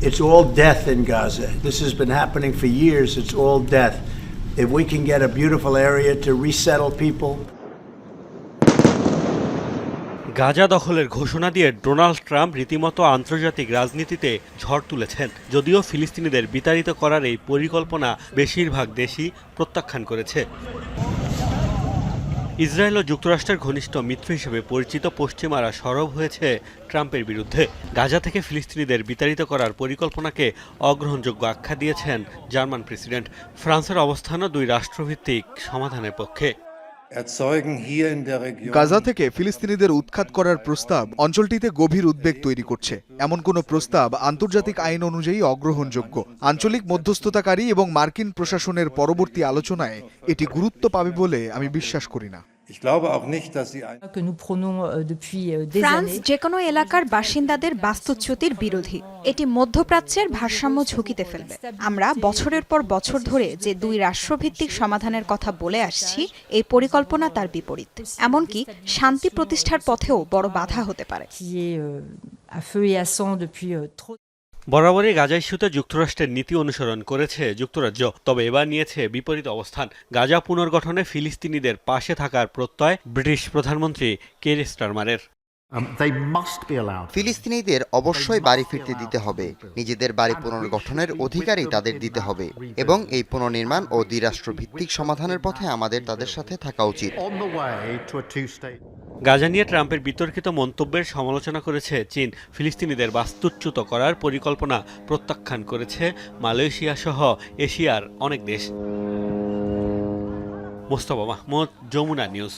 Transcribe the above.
It's all death in Gaza. This has been happening for years. It's all death. If we can get a beautiful area to resettle people, Gaza দখলের ঘোষণা দিয়ে Donald Trump রীতিমতো আন্তর্জাতিক রাজনীতিতে ঝড় তুলেছেন যদিও ফিলিস্তিনিদের বিতাড়িত করার এই পরিকল্পনা বেশিরভাগ দেশই প্রত্যাখ্যান করেছে ইসরায়েল ও যুক্তরাষ্ট্রের ঘনিষ্ঠ মিত্র হিসেবে পরিচিত পশ্চিমারা সরব হয়েছে ট্রাম্পের বিরুদ্ধে। গাজা থেকে ফিলিস্তিনিদের বিতাড়িত করার পরিকল্পনাকে অগ্রহণযোগ্য আখ্যা দিয়েছেন জার্মান প্রেসিডেন্ট। ফ্রান্সের অবস্থানও দুই রাষ্ট্রভিত্তিক সমাধানের পক্ষে। গাজা থেকে ফিলিস্তিনিদের উৎখাত করার প্রস্তাব অঞ্চলটিতে গভীর উদ্বেগ তৈরি করছে। এমন কোনো প্রস্তাব আন্তর্জাতিক আইন অনুযায়ী অগ্রহণযোগ্য। আঞ্চলিক মধ্যস্থতাকারী এবং মার্কিন প্রশাসনের পরবর্তী আলোচনায় এটি গুরুত্ব পাবে বলে আমি বিশ্বাস করি না। Ich glaube auch nicht, dass sie ein que nous prenons depuis des France যে কোনো এলাকার বাসিন্দাদের বাস্তুচ্যুতির বিরোধী। এটি মধ্যপ্রাচ্যের ভারসাম্য ঝুঁকিতে ফেলবে। আমরা বছরের পর বছর ধরে যে দুই রাষ্ট্রভিত্তিক সমাধানের কথা বলে আসছি এই পরিকল্পনা তার বিপরীত। এমনকি শান্তি প্রতিষ্ঠার পথেও বড় বাধা হতে পারে। বরাবরই গাজা ইস্যুতে যুক্তরাষ্ট্রের নীতি অনুসরণ করেছে যুক্তরাজ্য তবে এবার নিয়েছে বিপরীত অবস্থান। গাজা পুনর্গঠনে ফিলিস্তিনিদের পাশে থাকার প্রত্যয় ব্রিটিশ প্রধানমন্ত্রী কের স্টারমারের। Um. ফিলিস্তিনিদের অবশ্যই বাড়ি ফিরতে দিতে হবে। নিজেদের বাড়ি পুনর্গঠনের অধিকারই তাদের দিতে হবে এবং এই পুনর্নির্মাণ ও দ্বিরাষ্ট্র ভিত্তিক সমাধানের পথে আমাদের তাদের সাথে থাকা উচিত। গাজা নিয়ে ট্রাম্পের বিতর্কিত মন্তব্যের সমালোচনা করেছে চীন। ফিলিস্তিনিদের বাস্তুচ্যুত করার পরিকল্পনা প্রত্যাখ্যান করেছে মালয়েশিয়া সহ এশিয়ার অনেক দেশ। মোস্তফা মাহমুদ, যমুনা নিউজ।